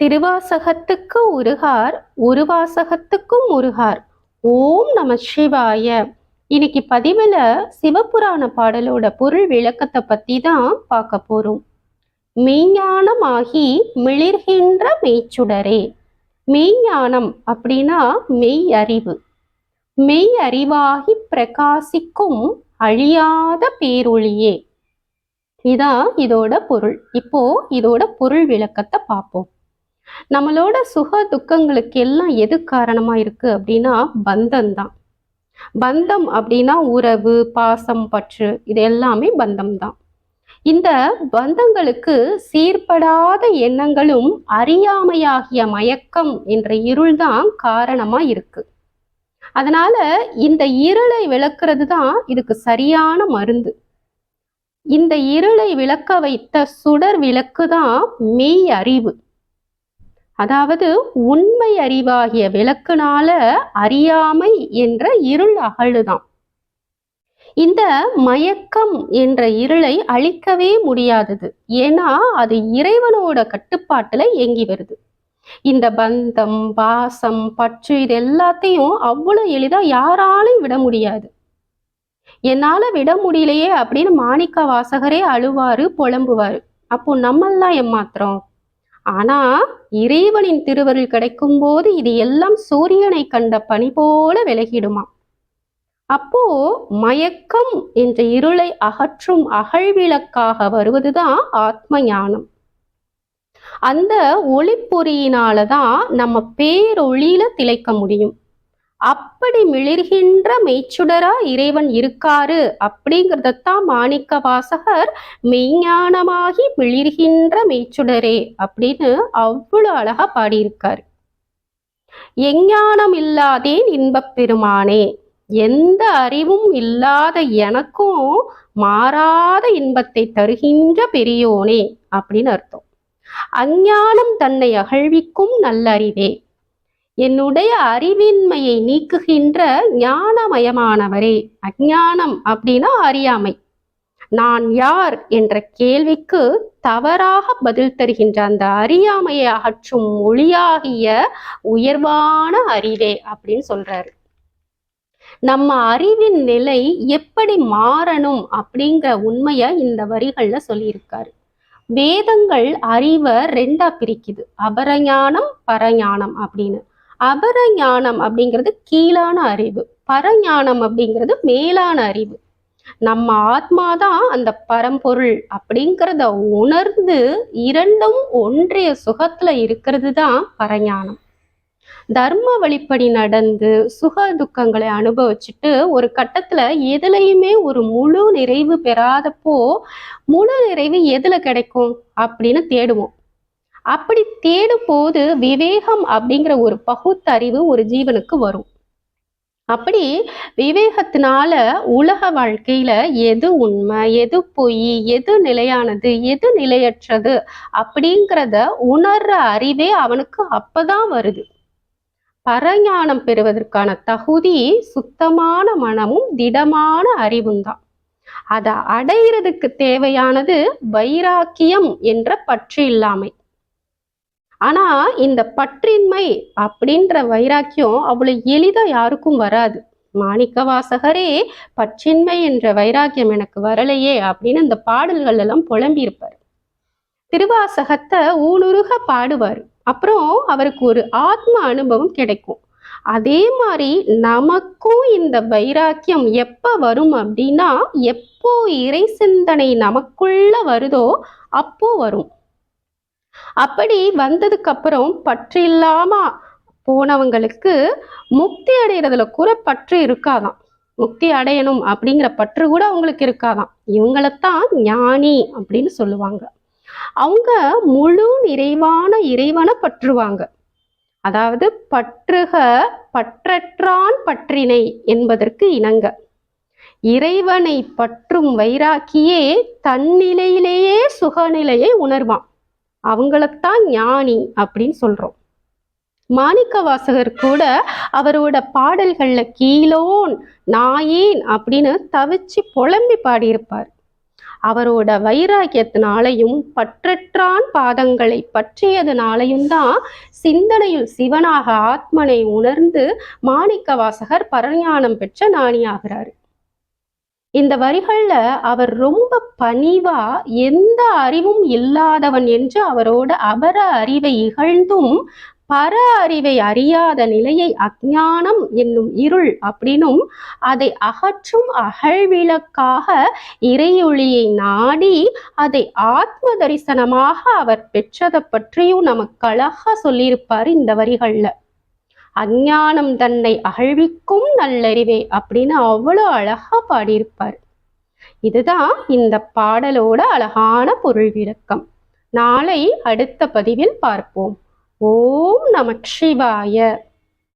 திருவாசகத்துக்கு உருகார் உருவாசகத்துக்கும் உருகார். ஓம் நம சிவாய. இன்னைக்கு பதிவில் சிவபுராண பாடலோட பொருள் விளக்கத்தை பற்றி தான் பார்க்க போகிறோம் மெய்ஞானமாகி மிளிர்கின்ற மெய்ச்சுடரே. மெய்ஞானம் அப்படின்னா மெய் அறிவு மெய் அறிவாகி பிரகாசிக்கும் அழியாத பேரொழியே இதான் இதோட பொருள். இப்போ இதோட பொருள் விளக்கத்தை பார்ப்போம். நம்மளோட சுக துக்கங்களுக்கு எல்லாம் எது காரணமா இருக்கு அப்படின்னா பந்தம் தான் பந்தம் அப்படின்னா உறவு பாசம் பற்று இது எல்லாமே பந்தம் தான் இந்த பந்தங்களுக்கு சீர்படாத எண்ணங்களும் அறியாமையாகிய மயக்கம் என்ற இருள் தான் காரணமா இருக்கு. அதனால இந்த இருளை விளக்குறது தான் இதுக்கு சரியான மருந்து. இந்த இருளை விளக்க வைத்த சுடர் விளக்கு தான் மெய் அறிவு. அதாவது உண்மை அறிவாகிய விளக்குனால அறியாமை என்ற இருள் அகழுதான். இந்த மயக்கம் என்ற இருளை அழிக்கவே முடியாதது. ஏன்னா அது இறைவனோட கட்டுப்பாட்டுல இயங்கி வருது. இந்த பந்தம் பாசம் பற்று இது எல்லாத்தையும் அவ்வளவு எளிதா யாராலையும் விட முடியாது. என்னால விட முடியலையே அப்படின்னு மாணிக்க வாசகரே அழுவாரு புலம்புவாரு. அப்போ நம்மெல்லாம் ஏமாத்துறோம்? ஆனா இறைவனின் திருவருள் கிடைக்கும் போது இது எல்லாம் சூரியனை கண்ட பனி போல விலகிடுமா? அப்போ மயக்கம் என்ற இருளை அகற்றும் அகழ்விளக்காக வருவதுதான் ஆத்ம ஞானம் அந்த ஒளிப்பொறியினால தான் நம்ம பேரொளியில திளைக்க முடியும். அப்படி மிளிர்கின்ற மெய்ச்சுடரா இறைவன் இருக்காரு அப்படிங்கிறதத்தான் மாணிக்க வாசகர் மெய்ஞானமாகி மிளிர்கின்ற மெய்ச்சுடரே அப்படின்னு அவ்வளவு அழகா பாடியிருக்காரு. எஞ்ஞானம் இல்லாதேன் இன்பப் பெருமானே எந்த அறிவும் இல்லாத எனக்கும் மாறாத இன்பத்தை தருகின்ற பெரியோனே அப்படின்னு அர்த்தம். அஞ்ஞானம் தன்னை அகழ்விக்கும் நல்லறிவே என்னுடைய அறிவின்மையை நீக்குகின்ற ஞானமயமானவரே. அஜானம் அப்படின்னா அறியாமை. நான் யார் என்ற கேள்விக்கு தவறாக பதில் தருகின்ற அந்த அறியாமையை அகற்றும் மொழியாகிய உயர்வான அறிவே அப்படின்னு சொல்றாரு. நம்ம அறிவின் நிலை எப்படி மாறணும் அப்படிங்கிற உண்மைய இந்த வரிகள்ல சொல்லியிருக்காரு. வேதங்கள் அறிவை ரெண்டா பிரிக்குது. அபரஞானம் பரஞானம் அப்படின்னு. அபரஞானம் அப்படிங்கிறது கீழான அறிவு. பரஞானம் அப்படிங்கிறது மேலான அறிவு. நம்ம ஆத்மாதான் அந்த பரம்பொருள் அப்படிங்கிறத உணர்ந்து இரண்டும் ஒன்றிய சுகத்துல இருக்கிறது தான் பரஞானம். தர்ம வழிப்படி நடந்து சுக துக்கங்களை அனுபவிச்சுட்டு ஒரு கட்டத்துல எதுலையுமே ஒரு முழு நிறைவு பெறாதப்போ முழு நிறைவு எதுல கிடைக்கும் அப்படின்னு தேடுவோம். அப்படி தேடும் போது விவேகம் அப்படிங்கிற ஒரு பகுத்தறிவு ஒரு ஜீவனுக்கு வரும். அப்படி விவேகத்தினால உலக வாழ்க்கையில எது உண்மை எது பொய் எது நிலையானது எது நிலையற்றது அப்படிங்கிறத உணர்ற அறிவே அவனுக்கு அப்பதான் வருது. பரஞானம் பெறுவதற்கான தகுதி சுத்தமான மனமும் திடமான அறிவும் தான். அதை அடையிறதுக்கு தேவையானது வைராக்கியம் என்ற பற்று இல்லாமை. ஆனா இந்த பற்றின்மை அப்படின்ற வைராக்கியம் அவ்வளவு எளிதா யாருக்கும் வராது. மாணிக்க வாசகரே பற்றின்மை என்ற வைராக்கியம் எனக்கு வரலையே அப்படின்னு இந்த பாடல்கள் எல்லாம் புலம்பியிருப்பார். திருவாசகத்தை ஊனுருக பாடுவார். அப்புறம் அவருக்கு ஒரு ஆத்ம அனுபவம் கிடைக்கும். அதே மாதிரி நமக்கும் இந்த வைராக்கியம் எப்ப வரும் அப்படின்னா எப்போ இறை சிந்தனை நமக்குள்ள வருதோ அப்போ வரும். அப்படி வந்ததுக்கு அப்புறம் பற்று இல்லாம போனவங்களுக்கு முக்தி அடைகிறதுல கூட பற்று இருக்காதாம். முக்தி அடையணும் அப்படிங்கிற பற்று கூட அவங்களுக்கு இருக்காதாம். இவங்களைத்தான் ஞானி அப்படின்னு சொல்லுவாங்க. அவங்க முழு நிறைவான இறைவனை பற்றுவாங்க. அதாவது பற்றுக பற்றற்றான் பற்றினை என்பதற்கு இணங்க. இறைவனை பற்றும் வைராக்கியே தன்னிலையிலேயே சுகநிலையை உணர்வான். அவங்களைத்தான் ஞானி அப்படின்னு சொல்றோம். மாணிக்க வாசகர் கூட அவரோட பாடல்கள்ல கீழோன் நாயேன் அப்படின்னு தவிச்சு புலம்பி பாடியிருப்பார். அவரோட வைராக்கியத்தினாலையும் பற்றற்றான் பாதங்களை பற்றியதுனாலையும் தான் சிந்தனையில் சிவனாக ஆத்மனை உணர்ந்து மாணிக்க வாசகர் பரஞானம் பெற்ற ஞானியாகிறாரு இந்த வரிகளில் அவர் ரொம்ப பணிவா எந்த அறிவும் இல்லாதவன் என்று அவரோட அபர அறிவை இகழ்ந்தும் பர அறிவை அறியாத நிலையை அஜானம் என்னும் இருள் அப்படின்னும் அதை அகற்றும் அகழ்விளக்காக இறையொளியை நாடி அதை ஆத்ம தரிசனமாக அவர் பெற்றதை பற்றியும் நமக்கு அழகா சொல்லியிருப்பார் இந்த வரிகளில். அஞ்ஞானம் தன்னை அகழ்விக்கும் நல்லறிவே அப்படின்னு அவ்வளோ அழகா பாடியிருப்பார். இதுதான் இந்த பாடலோட அழகான பொருள் விளக்கம். நாளை அடுத்த பதிவில் பார்ப்போம். ஓம் நம சிவாய.